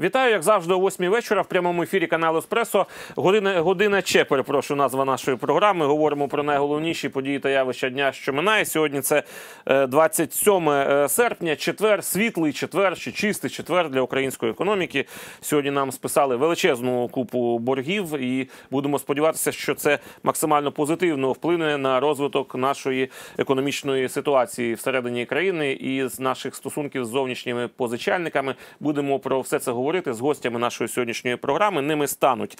Вітаю, як завжди, о 8 вечора в прямому ефірі каналу Еспресо. Година, година Че, перепрошую, назва нашої програми. Говоримо про найголовніші події та явища дня, що минає. Сьогодні це е, 27 е, серпня, четвер, світлий четвер чи чистий четвер для української економіки. Сьогодні нам списали величезну купу боргів, і будемо сподіватися, що це максимально позитивно вплине на розвиток нашої економічної ситуації всередині країни і з наших стосунків з зовнішніми позичальниками. Будемо про все це говорити з гостями нашої сьогоднішньої програми. Ними стануть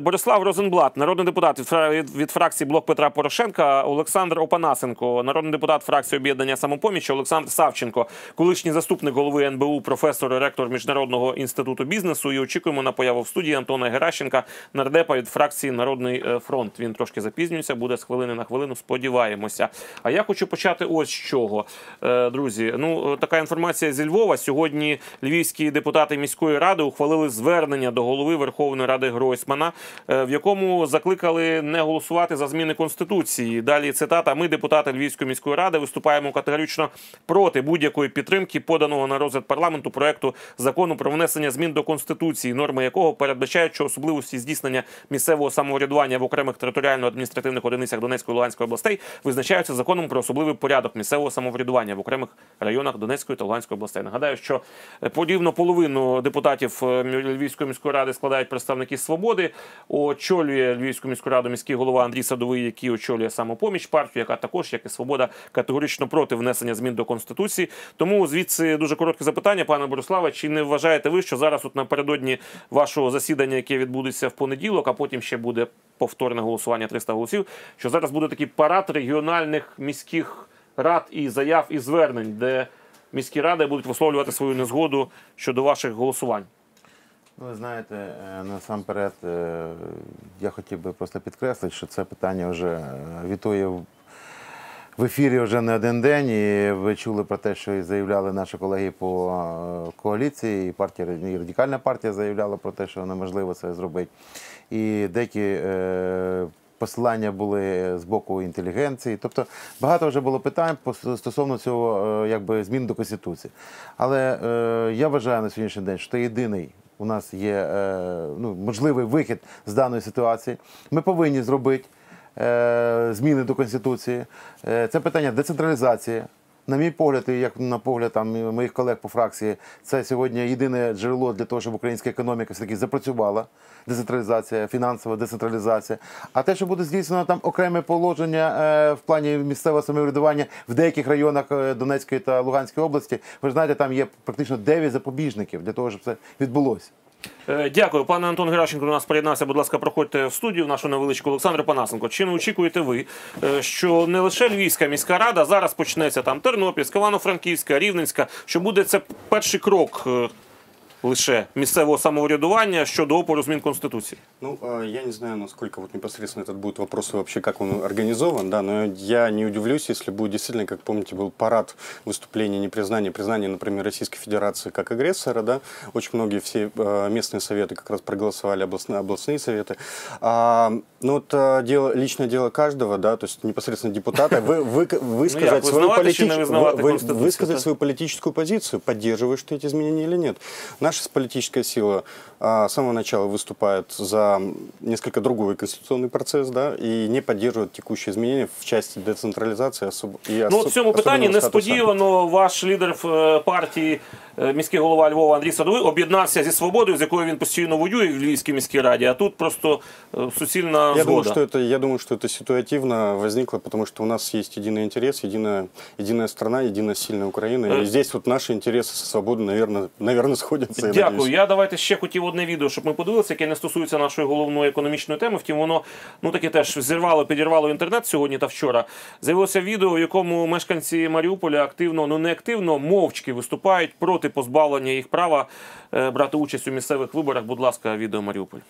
Борислав Розенблат, народний депутат від фра- від- від фракції Блок Петра Порошенка, Олександр Опанасенко, народний депутат фракції об'єднання самопоміч, Олександр Савченко, колишній заступник голови НБУ, професор і ректор міжнародного інституту бізнесу. І очікуємо на появу в студії Антона Геращенка, нардепа від фракції Народний е, фронт. Він трошки запізнюється, буде з хвилини на хвилину. Сподіваємося. А я хочу почати ось з чого, Е, друзі. Ну е, така інформація зі Львова. Сьогодні львівські депутати міської ради ухвалили звернення до голови Верховної Ради Гройсмана, е, в якому закликали не голосувати за зміни конституції. Далі цитата: ми, депутати Львівської міської ради, виступаємо категорично проти будь-якої підтримки поданого на розгляд парламенту проекту закону про внесення змін до конституції, норми якого передбачають, що особливості здійснення місцевого самоврядування в окремих територіально-адміністративних одиницях Донецької та Луганської областей визначаються законом про особливий порядок місцевого самоврядування в окремих районах Донецької та Луганської областей. Нагадаю, що е, подібно половину депутатів е, Львівської міської ради складають представники свободи. Очолює Львівську міську раду міський голова Андрій Садовий, який очолює самопоміч партію, яка також, як і свобода, категорично проти внесення змін до конституції. Тому звідси дуже коротке запитання, пане Бориславе. Чи не вважаєте ви, що зараз, от напередодні вашого засідання, яке відбудеться в понеділок, а потім ще буде повторне голосування 300 голосів, що зараз буде такий парад регіональних міських рад і заяв і звернень, де міські ради будуть висловлювати свою незгоду щодо ваших голосувань? Ну, ви знаєте, е, насамперед е, я хотів би просто підкреслити, що це питання вже е, вітує в- ефірі вже не один день. І ви чули про те, що і заявляли наші колеги по коаліції, і партія і радикальна партія заявляла про те, що неможливо це зробити. І деякі посилання були з боку інтелігенції. Тобто багато вже було питань стосовно цього якби змін до конституції. Але я вважаю на сьогоднішній день, що це єдиний. У нас є е, ну, можливий вихід з даної ситуації. Ми повинні зробити е, зміни до Конституції. Е, це питання децентралізації. На мій погляд, і як на погляд там моїх колег по фракції, це сьогодні єдине джерело для того, щоб українська економіка все таки запрацювала. Децентралізація, фінансова децентралізація. А те, що буде здійснено там окреме положення е, в плані місцевого самоврядування в деяких районах е, Донецької та Луганської області, ви ж знаєте, там є практично 9 запобіжників для того, щоб це відбулося. Е, Дякую, пане Антон Геращенко. До нас приєднався. Будь ласка, проходьте в студію в нашу невеличку Олександр Панасенко. Чи не очікуєте ви, е, що не лише Львівська міська рада зараз почнеться там Тернопільська, Івано-Франківська, Рівненська, що буде це перший крок е, лише місцевого самоврядування щодо опору змін конституції? Ну, э, я не знаю, насколько вот непосредственно этот будет вопрос вообще, как он организован, да, но я не удивлюсь, если будет действительно, как помните, был парад выступления непризнания, признания, например, Российской Федерации как агрессора, да, очень многие все э, местные советы как раз проголосовали, областные, областные советы. А, ну, вот э, дело, личное дело каждого, да, то есть непосредственно депутата, вы, вы, высказать як, свою визнавати вы- высказать свою политическую позицию, поддерживаешь ты эти изменения или нет. Наша политическая сила а, с самого начала выступает за несколько другой конституционный процесс, да, и не поддерживает текущие изменения в части децентрализации особ... и Ну, от осо- в цьому питанні особенного статуса. несподівано ваш лідер е, партії, е, міський голова Львова Андрій Садовий, об'єднався зі свободою, з якою він постійно воює в Львівській міській раді. А тут просто е, суцільна Я думаю, згода. что это, я думаю, что это ситуативно возникло, потому что у нас есть единый интерес, единая, единая страна, единая сильная Украина. Э. И здесь вот наши интересы со свободой, наверное, наверное сходятся. я Дякую. надеюсь. Я давайте ще хотів одне відео, щоб ми подивилися, яке не стосується нашої головної економічної теми. Втім, воно ну таке теж зірвало, підірвало інтернет сьогодні та вчора. З'явилося відео, в якому мешканці Маріуполя активно, ну не активно, мовчки виступають проти позбавлення їх права е, брати участь у місцевих виборах. Будь ласка, відео Маріуполь.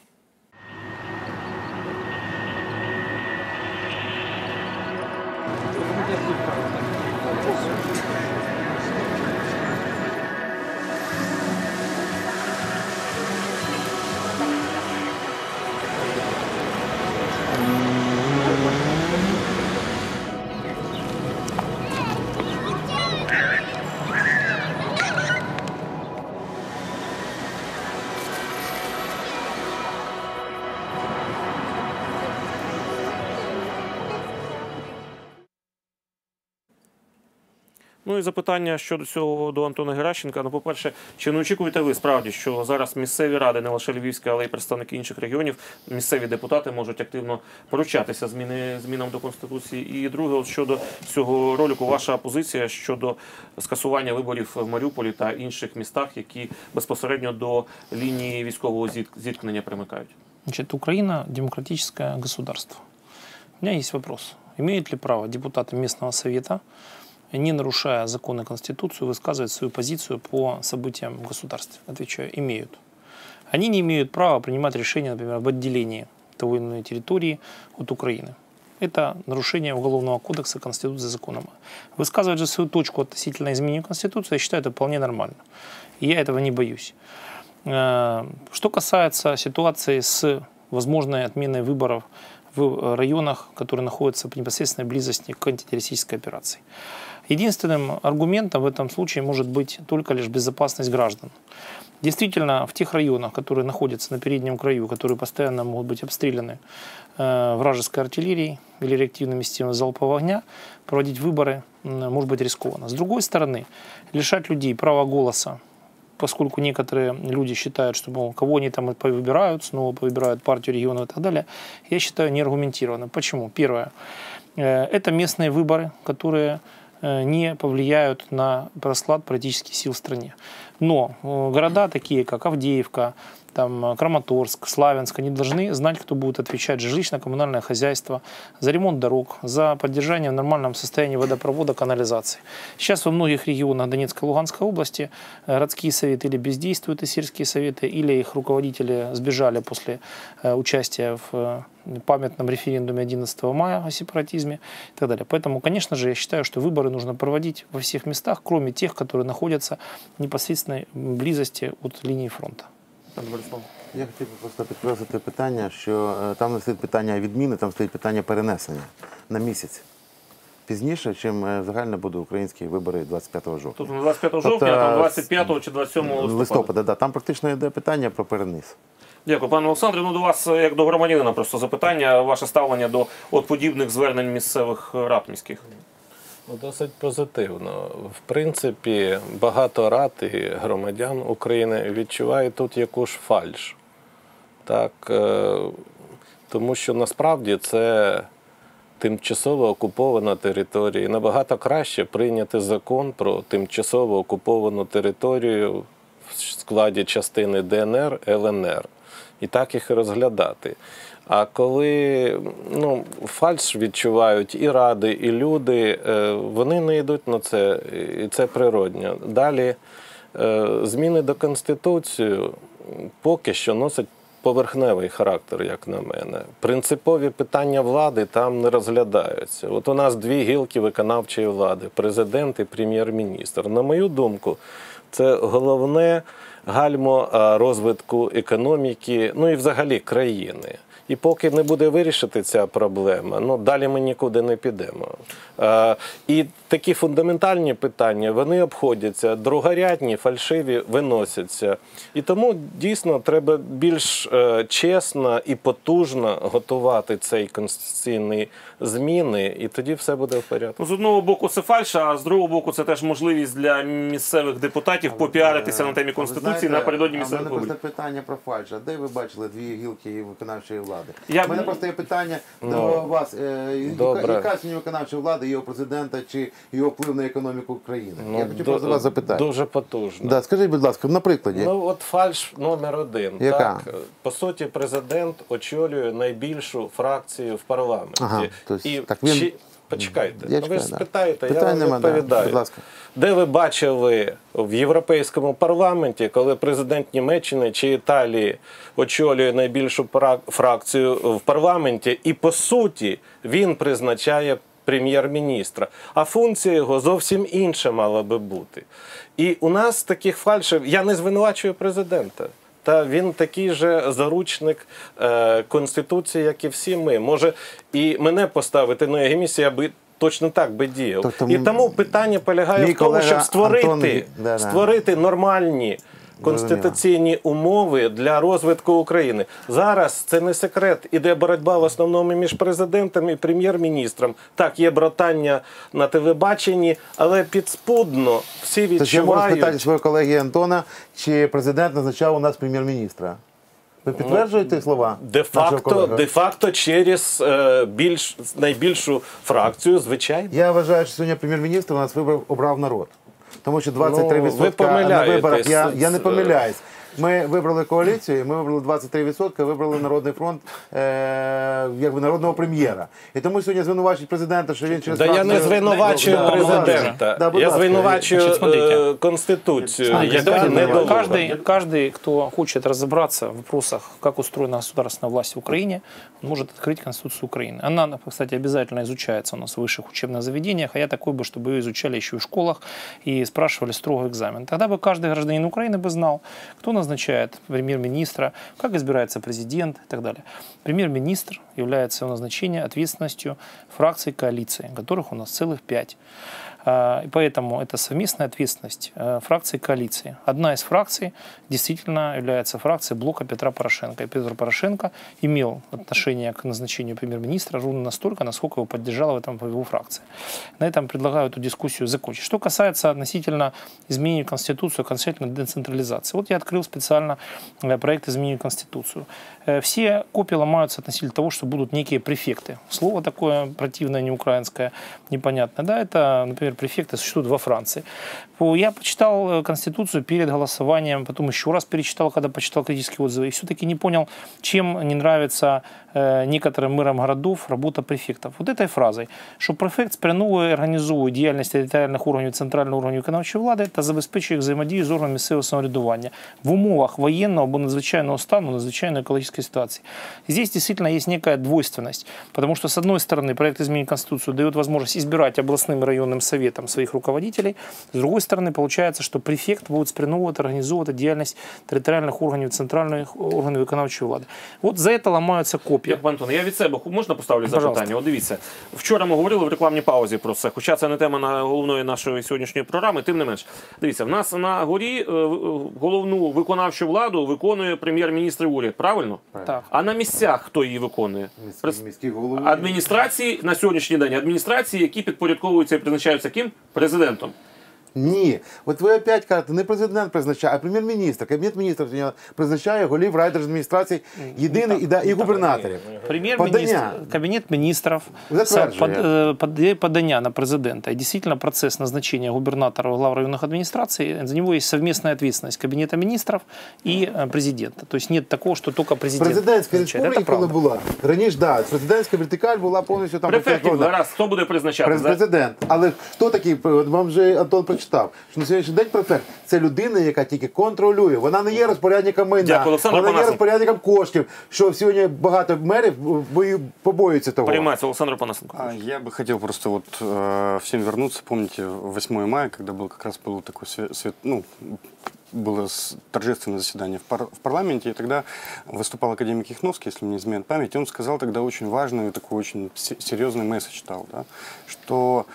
Ну і запитання щодо цього до Антона Геращенка. Ну, по-перше, чи не очікуєте ви справді, що зараз місцеві ради, не лише Львівська, але й представники інших регіонів, місцеві депутати можуть активно поручатися зміни змінам до конституції? І друге, от щодо цього ролику, ваша позиція щодо скасування виборів в Маріуполі та інших містах, які безпосередньо до лінії військового зіткнення примикають? Значит, Украина демократическое государство. У меня есть вопрос. Имеют ли право депутаты местного совета, не нарушая законы и Конституцию, высказывать свою позицию по событиям в государстве? Отвечаю, имеют. Они не имеют права принимать решения, например, об отделении той или иной территории от Украины. Это нарушение Уголовного кодекса, Конституции, законом. Высказывать же свою точку относительно изменения Конституции, я считаю, это вполне нормально. Я этого не боюсь. Э, Что касается ситуации с возможной отменой выборов в э, районах, которые находятся в непосредственной близости к антитеррористической операции. Единственным аргументом в этом случае может быть только лишь безопасность граждан. Действительно, в тех районах, которые находятся на переднем краю, которые постоянно могут быть обстреляны э, вражеской артиллерией или реактивными системами залпового огня, проводить выборы может быть рискованно. С другой стороны, лишать людей права голоса поскольку некоторые люди считают, что мол, кого они там выбирают, снова повыбирают партию регионов и так далее, я считаю неаргументированно. Почему? Первое. Э, Это местные выборы, которые не повлияют на расклад политических сил в стране. Но э, города такие, как Авдеевка, там, Краматорск, Славянск, они должны знать, кто будет отвечать за жилищно-коммунальное хозяйство, за ремонт дорог, за поддержание в нормальном состоянии водопровода, канализации. Сейчас во многих регионах Донецкой и Луганской области э, городские советы или бездействуют, и сельские советы, или их руководители сбежали после э, участия в э, памятном референдуме 11 мая о сепаратизме и так далее. Поэтому, конечно же, я считаю, что выборы нужно проводить во всех местах, кроме тех, которые находятся в непосредственной близости от линии фронта. Пане Борислав. Я хотів би просто підкреслити питання, що е, там не стоїть питання відміни, там стоїть питання перенесення на місяць. Пізніше, чим е, загально будуть українські вибори 25 жовтня. Тобто не 25 Тобто, а там 25 чи 27 листопада. листопада, да. Там практично йде питання про переніс. Дякую, пане Олександре. Ну до вас, е, як до громадянина, просто запитання, ваше ставлення до от подібних звернень місцевих рад міських. Ну, Досить позитивно. В принципі, багато рад і громадян України відчувають тут якусь фальш. Так, е, тому що насправді це тимчасово окупована територія. І набагато краще прийняти закон про тимчасово окуповану територію в складі частини ДНР, ЛНР. І так їх розглядати. А коли ну, фальш відчувають і ради, і люди, е, вони не йдуть на це, і це природньо. Далі е, зміни до Конституції поки що носять поверхневий характер, як на мене. Принципові питання влади там не розглядаються. От у нас дві гілки виконавчої влади президент і прем'єр-міністр. На мою думку, це головне гальмо розвитку економіки, ну і взагалі країни. І поки не буде вирішити ця проблема, ну далі ми нікуди не підемо. Е, і такі фундаментальні питання вони обходяться, другорядні, фальшиві виносяться. І тому дійсно треба більш е, чесно і потужно готувати цей конституційний зміни, і тоді все буде в порядку. Ну, з одного боку, це фальш, а з другого боку, це теж можливість для місцевих депутатів попіаритися на темі конституції напередодні місцевих виборів. питання про фальш. А де ви бачили дві гілки виконавчої влади? Я- У мене просто є питання до Ну, вас. Е, яка- добре. Яка сьогодні виконавча влада, його президента чи його вплив на економіку України? Я хотів до- просто вас запитати. Дуже потужно. Да, скажіть, будь ласка, на прикладі. Ну, от фальш номер один. Яка? Так, по суті, президент очолює найбільшу фракцію в парламенті. Ага, тобто, І так він- чи... Почекайте, Я ви ж да. спитаєте, я вам нема, да. відповідаю. Будь ласка. Де ви бачили в Європейському парламенті, коли президент Німеччини чи Італії очолює найбільшу фракцію в парламенті, і по суті він призначає прем'єр-міністра, а функція його зовсім інша мала би бути. І у нас таких фальшів я не звинувачую президента. Та він такий же заручник е, конституції, як і всі ми. Може і мене поставити на його місце, аби. би точно так би діяв. Тобто і тому питання полягає в тому, щоб створити, Антон- створити нормальні конституційні умови для розвитку України. Зараз це не секрет. Іде боротьба в основному між президентом і прем'єр-міністром. Так, є братання на телебаченні, але підспудно всі Тож я можу спитати свого колеги Антона, чи президент назначав у нас прем'єр-міністра. Ви підтверджуєте слова? Де-факто, де-факто через е, більш найбільшу фракцію, звичайно. Я вважаю, що сьогодні прем'єр-міністр у нас вибрав обрав народ. Тому що 23% Ну, ви на виборах я, я не помиляюсь. Ми вибрали коаліцію, ми вибрали 23%, вибрали Народний фронт е, якби народного прем'єра. І тому сьогодні звинувачують президента, що він через Да я не фракцію- звинувачую Да, будь ласка. президента. Да, будь я ласка. звинувачую Значить, смотрите. е, конституцію, Смотрите, яка давайте не так. доводить. каждый, каждый, кто хочет разобраться в вопросах, как устроена государственная власть в Украине, он может открыть Конституцию Украины. Она, кстати, обязательно изучается у нас в высших учебных заведениях, а я такой бы, чтобы ее изучали еще и в школах и спрашивали строго экзамен. Тогда бы каждый гражданин Украины бы знал, кто назначает премьер-министра, как избирается президент и так далее. Премьер-министр является его назначение ответственностью фракций коалиции, которых у нас целых пять. А, И поэтому это совместная ответственность э, фракций коалиции. Одна из фракций действительно является фракцией блока Петра Порошенко. И Петр Порошенко имел отношение к назначению премьер-министра ровно настолько, насколько его поддержала в этом его фракция. На этом предлагаю эту дискуссию закончить. Что касается относительно изменений в Конституцию, конкретно децентрализации. Вот я открыл специально э, проект изменений в Конституцию. Э, Все копии ломаются относительно того, что будут некие префекты. Слово такое противное, не украинское, непонятное. Да, это, например, префекты существуют во Франции. По- Я почитал э, Конституцию перед голосованием, потом еще раз перечитал, когда почитал критические отзывы, и все-таки не понял, чем не нравится э, некоторым мэрам городов работа префектов. Вот этой фразой, що префект спрямовує і організовує діяльність територіальних органів центрального органів виконавчої влади та забезпечує їх взаємодію з органами місцевого самоврядування в умовах воєнного або надзвичайного стану, надзвичайной экологической ситуации. Здесь действительно есть некая двойственность, потому что, с одной стороны, проект изменения Конституции дает возможность избирать областным и районным советам своих руководителей, с другой стороны, получается, что префект будет спрямовувати, організовувати діяльність територіальних органів центральних органів виконавчої влади. От за це ламаються копії. Як Антон, я від себе можна поставлю Пожалуйста. запитання? Дивіться, вчора ми говорили в рекламній паузі про це, хоча це не тема на головної нашої сьогоднішньої програми, тим не менш. Дивіться, в нас на горі е, головну виконавчу владу виконує прем'єр-міністр уряд, правильно? Так. А на місцях хто її виконує? Міський, міський голови. Адміністрації на сьогоднішній день адміністрації, які підпорядковуються і призначаються ким? Президентом. Ні. От ви опять кажете, не президент призначає, а прем'єр-міністр. Кабінет міністрів сьогодні призначає голів райдержадміністрації єдиний і, да, і губернаторів. Прем'єр-міністр, Подання. кабінет міністрів Затверджує. под- е, подає подання на президента. И действительно процесс назначения губернатора глав районных администраций, за него есть совместная ответственность кабинета министров и э, президента. То есть нет такого, что только президент Президентська назначает. республіка, Это коли правда. була. Раніше, да, президентська вертикаль була повністю там Префектів підпорядкована. зараз хто буде призначати? През- Президент. Але хто такий? От Вам вже Антон прочитав, що на сьогоднішній день префект це людина, яка тільки контролює. Вона не є розпорядником майна, Дякую, Олександр вона не є Панасенко. розпорядником коштів. Що сьогодні багато мерів бою- побоюються того. Приймається Олександр Панасенко. А, Я бы хотел просто вот э, всем вернуться. Помните, 8 мая, когда был как раз был такой свет, свет- ну, было с- торжественное заседание в, пар- в парламенте, и тогда выступал академик Ихновский, если мне не изменяет память, и он сказал тогда очень важный, такой очень се- серьезный месседж дал, да, что мож-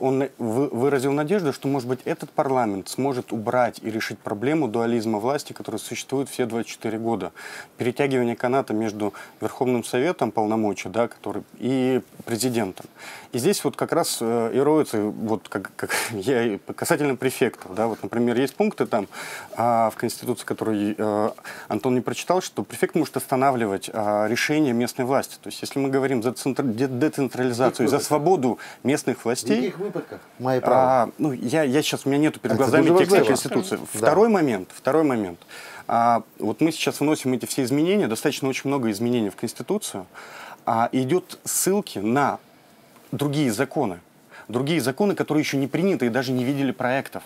он выразил надежду, что, может быть, этот парламент сможет убрать и решить проблему дуализма власти, которая существует все 24 года. Перетягивание каната между Верховным Советом полномочий, да, который, и президентом. И здесь вот как раз э, и роется, вот как, как я касательно префектов, да, вот, например, есть пункты там а, в Конституции, которые э, Антон не прочитал, что префект может останавливать а, решения местной власти. То есть, если мы говорим за центр- де- децентрализацию, за свободу местных В властей, яких випадках має право? а, ну, я, я сейчас, у меня нету перед Это глазами текста важливо. Конституции. Да. Второй момент, второй момент. А, вот мы сейчас вносим эти все изменения, достаточно очень много изменений в Конституцию, а идет ссылки на другие законы. Другие законы, которые еще не приняты и даже не видели проектов.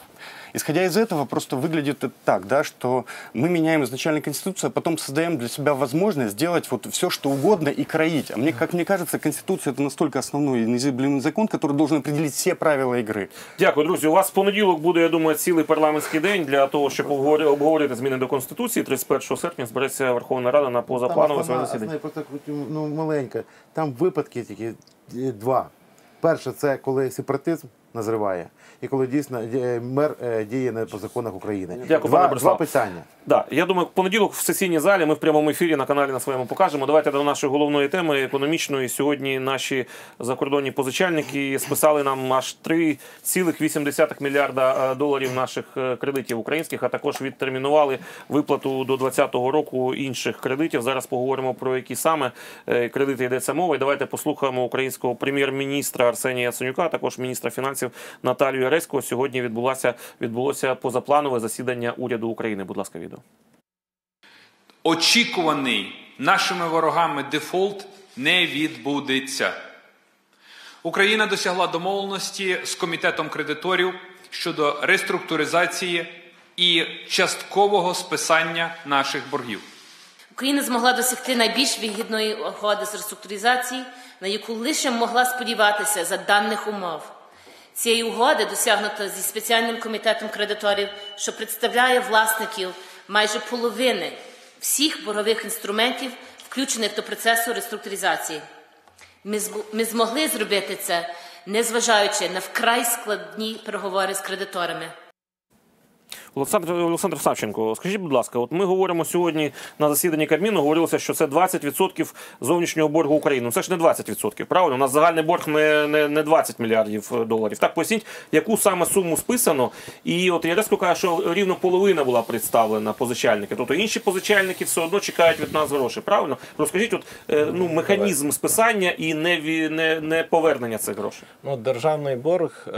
Исходя из этого, просто выглядит это так, да, что мы меняем изначально Конституцию, а потом создаем для себя возможность сделать вот все, что угодно и кроить. А мне, как мне кажется, Конституция это настолько основной и незыблемый закон, который должен определить все правила игры. Дякую, друзі. У вас в понеділок буде, я думаю, цілий парламентський день для того, щоб обговорити, обговорити зміни до конституції. 31 серпня збереться Верховна Рада на позапланове своє основна, засідання. основна просто ну, маленька. Там випадки тільки е, два. Перше, це коли сепаратизм, назриває, і коли дійсно е, мер е, діє не по законах України. Дякую, два, пане два питання. Да, я думаю, понеділок в сесійній залі ми в прямому ефірі на каналі на своєму покажемо. Давайте до нашої головної теми економічної. Сьогодні наші закордонні позичальники списали нам аж 3,8 мільярда е, доларів наших кредитів українських, а також відтермінували виплату до 2020 року інших кредитів. Зараз поговоримо про які саме кредити йдеться мова. І давайте послухаємо українського прем'єр-міністра Арсенія Яценюка, також міністра фінансів Наталію Яресько. Сьогодні відбулося відбулося позапланове засідання уряду України. Будь ласка, відео. очікуваний нашими ворогами дефолт не відбудеться. Україна досягла домовленості з комітетом кредиторів щодо реструктуризації і часткового списання наших боргів. Україна змогла досягти найбільш вигідної угоди з реструктуризації, на яку лише могла сподіватися за даних умов. Цієї угоди досягнуто зі спеціальним комітетом кредиторів, що представляє власників майже половини всіх боргових інструментів, включених до процесу реструктуризації. Ми, змогли зробити це, незважаючи на вкрай складні переговори з кредиторами. Олександр Олександр Савченко, скажіть, будь ласка, от ми говоримо сьогодні на засіданні Кабміну, говорилося, що це 20% зовнішнього боргу України. Ну це ж не 20%, правильно? У нас загальний борг не, не, не 20 мільярдів доларів. Так поясніть, яку саме суму списано. І от Яресько каже, що рівно половина була представлена позичальники. Тобто інші позичальники все одно чекають від нас грошей. Правильно? Розкажіть, от е, ну механізм списання і не, не, не повернення цих грошей. Ну, державний борг е,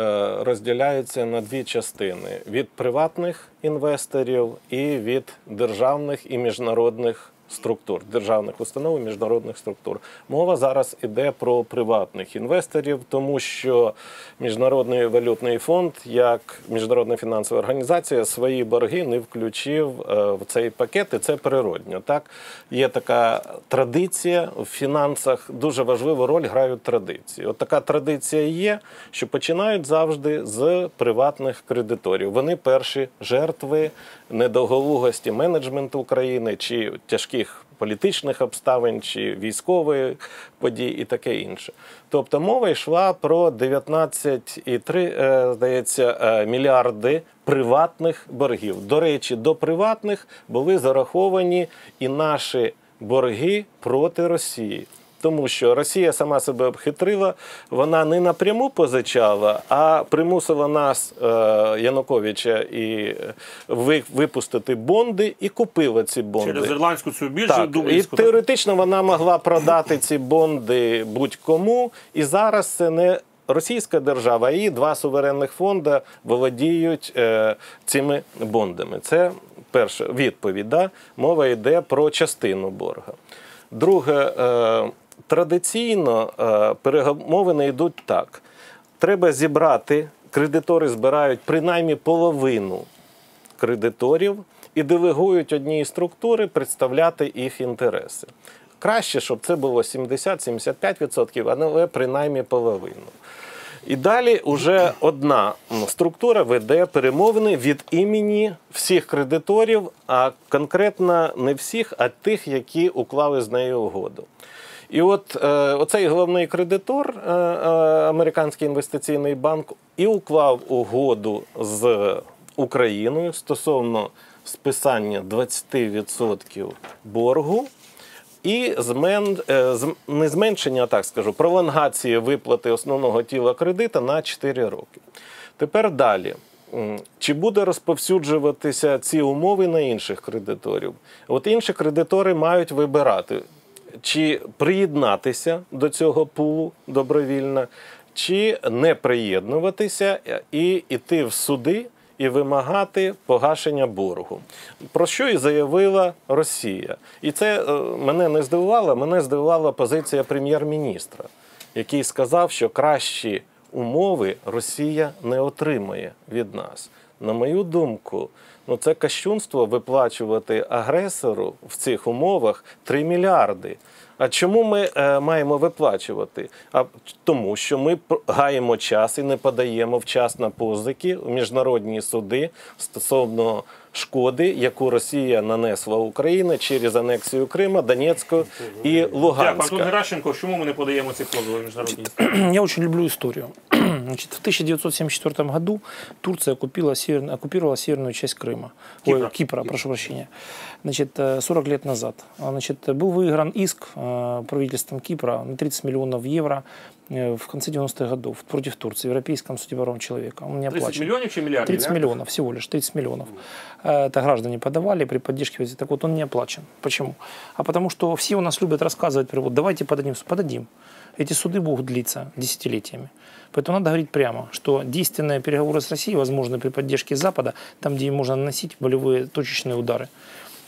розділяється на дві частини: від приватних інвесторів і від державних і міжнародних структур, державних установ міжнародних структур. Мова зараз іде про приватних інвесторів, тому що Міжнародний валютний фонд, як міжнародна фінансова організація, свої борги не включив е, в цей пакет, і це природньо. Так є така традиція в фінансах. Дуже важливу роль грають традиції. От така традиція є, що починають завжди з приватних кредиторів. Вони перші жертви недоголугості менеджменту України чи тяжких політичних обставин, чи військових подій і таке інше. Тобто мова йшла про 19,3, е, здається, е, мільярди приватних боргів. До речі, до приватних були зараховані і наші борги проти Росії. Тому що Росія сама себе обхитрила, вона не напряму позичала, а примусила нас, е, Януковича, і е, випустити бонди і купила ці бонди. Через ірландську цю біржу Так, і теоретично вона могла продати ці бонди будь-кому, і зараз це не російська держава, її два суверенних фонди володіють е, цими бондами. Це перша відповідь. Да? Мова йде про частину борга. Друге, е, традиційно е, перемовини йдуть так: треба зібрати, кредитори збирають принаймні половину кредиторів і делегують одній структури представляти їх інтереси. Краще, щоб це було 70-75%, але принаймні половину. І далі вже одна структура веде перемовини від імені всіх кредиторів, а конкретно не всіх, а тих, які уклали з нею угоду. І от е, оцей головний кредитор, е, е, американський інвестиційний банк, і уклав угоду з Україною стосовно списання 20% боргу. І змен, не зменшення, а так скажу, пролонгації виплати основного тіла кредита на 4 роки. Тепер далі. Чи буде розповсюджуватися ці умови на інших кредиторів? От інші кредитори мають вибирати, чи приєднатися до цього пулу добровільно, чи не приєднуватися і йти в суди і вимагати погашення боргу. Про що і заявила Росія. І це е, мене не здивувало, мене здивувала позиція прем'єр-міністра, який сказав, що кращі умови Росія не отримає від нас. На мою думку, ну це кощунство виплачувати агресору в цих умовах 3 мільярди. А чому ми е, маємо виплачувати? А тому, що ми гаємо час і не подаємо вчасно позики у міжнародні суди стосовно шкоди, яку Росія нанесла Україні через анексію Крима, Донецького і Дякую, Луганська. Антон Геращенко. Чому ми не подаємо ці позови в міжнародні? Я очень люблю историю. Значит, в 1974 году Турция оккупила север- оккупировала северную часть Крыма. Кипра. Ой, Кипра, прошу прощения. Значит, э, 40 лет назад. А, Значит, был выигран иск э, правительством Кипра на 30 миллионов евро э, в конце 90-х годов против Турции в Европейском суде по правам человека. Он не 30 оплачен. мільйонів чи мільярдів? 30 миллионов, всего лишь 30 миллионов. Э, Это граждане подавали при поддержке. Так вот, он не оплачен. Почему? А потому что все у нас любят рассказывать, при- вот давайте подадим, суд». подадим. Эти суды будут длиться десятилетиями. Поэтому надо говорить прямо, что действенные переговоры с Россией возможны при поддержке Запада, там, где им можно наносить болевые точечные удары.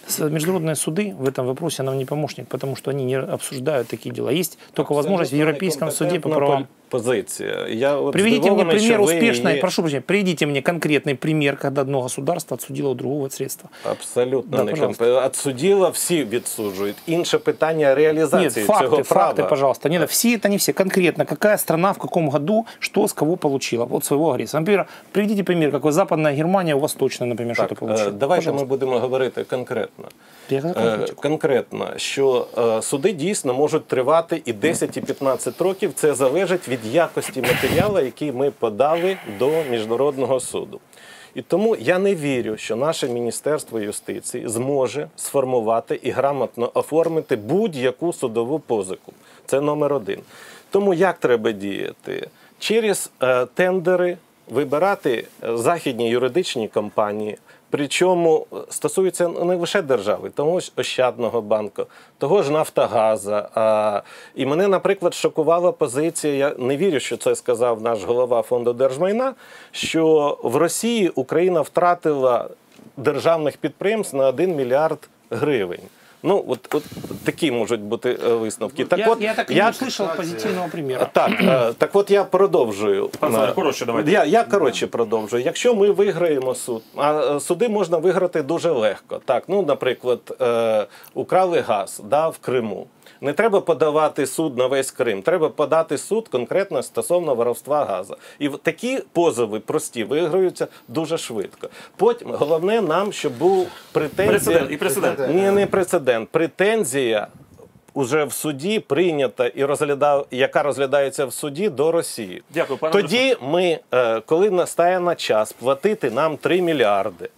С- Международные суды в этом вопросе нам не помощник, потому что они не обсуждают такие дела. Есть только возможность в Европейском суде по правам позиція. Я от Приведите мне здивований, пример що ви успешной, її прошу прощения, приведите мне конкретный пример, когда одно государство отсудило у другого средства. Абсолютно Да, не пожалуйста. комп- Отсудила, всі відсуджують. Інше питання реалізації Нет, цього факты, права. факты, пожалуйста. Нет, все это не все. Конкретно, какая страна в каком году что с кого получила от своего агрессора. Например, приведите пример, какой Западная Германия, Восточная, например, Так, что-то получила. е, давайте Пожалуйста. ми будемо говорити конкретно. Я за Е, конкретику. Конкретно, що е, суди дійсно можуть тривати і 10, і 15 років. Це залежить від якості матеріалу, який ми подали до міжнародного суду. І тому я не вірю, що наше Міністерство юстиції зможе сформувати і грамотно оформити будь-яку судову позику. Це номер один. Тому як треба діяти? Через е, тендери вибирати е, західні юридичні компанії. Причому стосується не лише держави, тому ж Ощадного банку, того ж Нафтогаза. А, і мене, наприклад, шокувала позиція. Я не вірю, що це сказав наш голова фонду держмайна. Що в Росії Україна втратила державних підприємств на 1 мільярд гривень. Ну, от, от такі можуть бути е, висновки. Так я, от, я так и не услышал позитивного примера. так, е, так от я продовжую. Е, коротше, давайте. Я, я коротше продовжую. Якщо ми виграємо суд, а суди можна виграти дуже легко. Так, ну, наприклад, е, украли газ да, в Криму. Не треба подавати суд на весь Крим. Треба подати суд конкретно стосовно воровства газу. І в- такі позови прості виграються дуже швидко. Потім головне нам, щоб був претензія. Прецедент і прецедент. Ні, не прецедент. Претензія уже в суді прийнята і розглядав, яка розглядається в суді до Росії. Дякую, пане Тоді ми, е, коли настає на час платити нам 3 мільярди,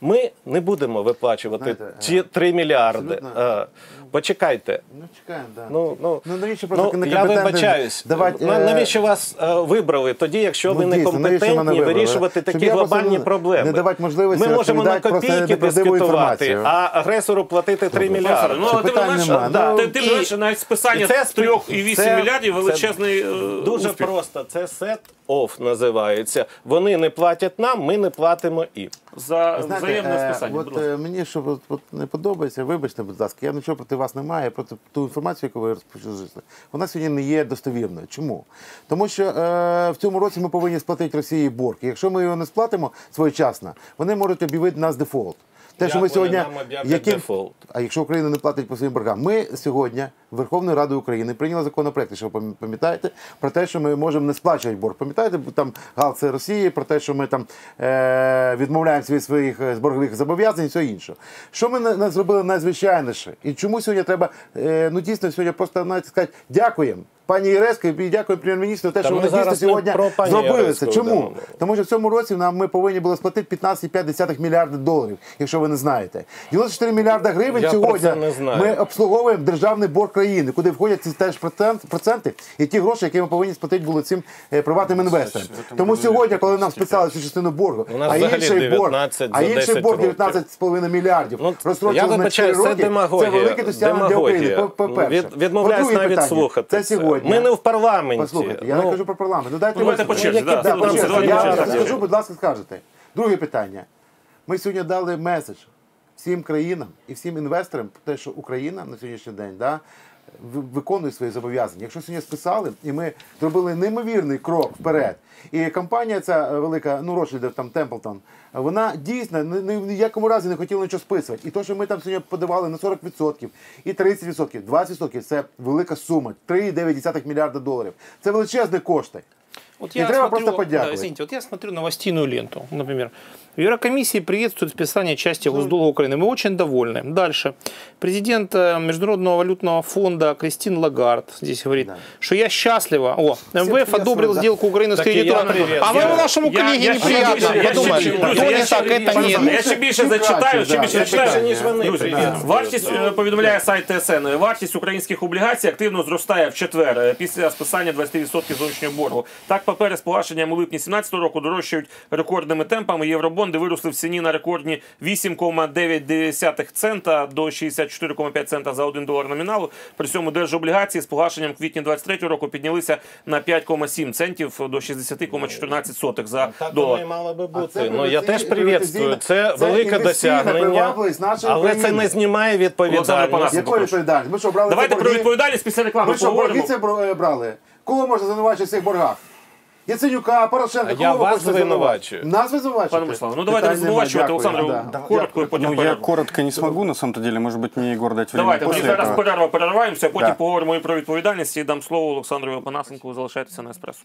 ми не будемо виплачувати Знаєте, ці 3 мільярди. абсолютно. Почекайте. Ну, чекаємо, так. Ну, ну, Ну, навіщо ну, просто я некомпетентним вибачаюсь. давати, На- е, навіщо вас е, вибрали тоді, якщо ви Ну, дійсно, навіщо мене некомпетентні вибрали? вирішувати Щоб такі я просто глобальні не- проблеми? не давати можливості Ми можемо на розповідати просто копійки неправдиву дискутувати, інформацію. а агресору платити 3 Пане мільярди. Ну, але не питань менше, нема. да, Ну, тим- тим і- навіть списання і це з 3,8 це- мільярдів це величезний е, Дуже успіх. просто. Це set off називається. Вони не платять нам, ми не платимо їм. За Знаєте, взаємне е, списання. будь От е, мені що от, от не подобається, вибачте, будь ласка, я нічого проти вас не маю, проти ту інформацію, яку ви розпочали. Вона сьогодні не є достовірною. Чому? Тому що е, в цьому році ми повинні сплатити Росії борг. Якщо ми його не сплатимо своєчасно, вони можуть об'явити нас дефолт. Те, що ми сьогодні, об'являть дефолт? а якщо Україна не платить по своїм боргам, ми сьогодні Верховною Радою України прийняли законопроект, якщо ви пам'ятаєте, про те, що ми можемо не сплачувати борг. Пам'ятаєте, там гал це Росії, про те, що ми там е- відмовляємося від своїх е, боргових зобов'язань і все інше. Що ми на- зробили найзвичайніше? І чому сьогодні треба е- ну дійсно сьогодні просто навіть сказати дякуємо. Пані Єреско, і дякую прем'єр-міністру, те, Та що вони дійсно сьогодні зробили це. Чому? Тому що в цьому році нам ми повинні були сплатити 15,5 мільярди доларів, якщо ви не знаєте. 94 мільярди гривень Я про сьогодні це не знаю. ми обслуговуємо державний борг країни, куди входять ці теж процент, проценти і ті гроші, які ми повинні сплатити були цим е, приватним інвесторам. Тому сьогодні, коли нам списали цю частину боргу, У нас а інший борг, а інший борг 19,5 мільярдів. Ну, розстрочили на 4 це роки. Це велике досягнення для України. Від- відмовляюсь навіть слухати Це це. Сьогодні. Ми не в парламенті. Послухайте, я Ну, не кажу про парламент. Ну дайте Ну, давайте по черзі, да. Да, по черзі. Я скажу, будь ласка, скажете. Друге питання. Ми сьогодні дали меседж всім країнам і всім інвесторам про те, що Україна на сьогоднішній день да, виконує свої зобов'язання. Якщо сьогодні списали, і ми зробили неймовірний крок вперед. І компанія ця е, велика, ну Ротшильдів, там Темплтон, вона дійсно ні, в якому разі не хотіла нічого списувати. І то, що ми там сьогодні подавали на 40%, і 30%, 20% це велика сума 3,9 мільярда доларів. Це величезні кошти. Вот Не треба смотрю, просто подякувати. да, извините, вот я смотрю новостейную ленту, например. В Еврокомиссии приветствует списание части госдолга Украины. Мы очень довольны. Дальше. Президент э, Международного валютного фонда Кристин Лагард здесь говорит, что я счастлива. О, МВФ приветствуют, одобрил да. сделку Украины с Так и я кредиторами. приветствую. А вы вашему Я- коллеге я- неприятно. я- я- Подумай, я- то я- не я- так, это Пане нет. Руслане, Я ще більше Чим зачитаю, краще, ще да. більше Я зачитаю. більше, ніж вони Друзі, привітствують. Вартість е, повідомляє сайт ТСН. Вартість українських облігацій активно зростає в четвер е, після списання 20% зовнішнього боргу. Так, папери з погашенням у липні 2017 року дорожчають рекордними темпами. Євробонди виросли в ціні на рекордні 8,9 цента до 64,5 цента за 1 долар номіналу. При цьому держоблігації з погашенням квітні 2023 року піднялися на 5,7 центів до 60,14 сотих за долар. мало би бути. Ну я теж привітствую. Це це велике досягнення, але це не знімає відповідальність. Якої відповідальність? Ми що, брали Давайте про відповідальність після реклами Ми що, борги поговоримо. це бро- брали? Кого можна звинувачити в цих боргах? Яценюка, Порошенка, кого я ви вас звинувачую. Нас ви звинувачуєте? Пане Мирославе, ну давайте не звинувачувати. Олександру Да. коротко і потім Ну, я перерву. коротко не смогу, на самом-то деле. Может быть, мені Егор дать время Давайте, тоді зараз перерва перерваємося, а потім Да. поговоримо і про відповідальність. І дам слово Олександру Панасенку. Залишайтеся на еспресо.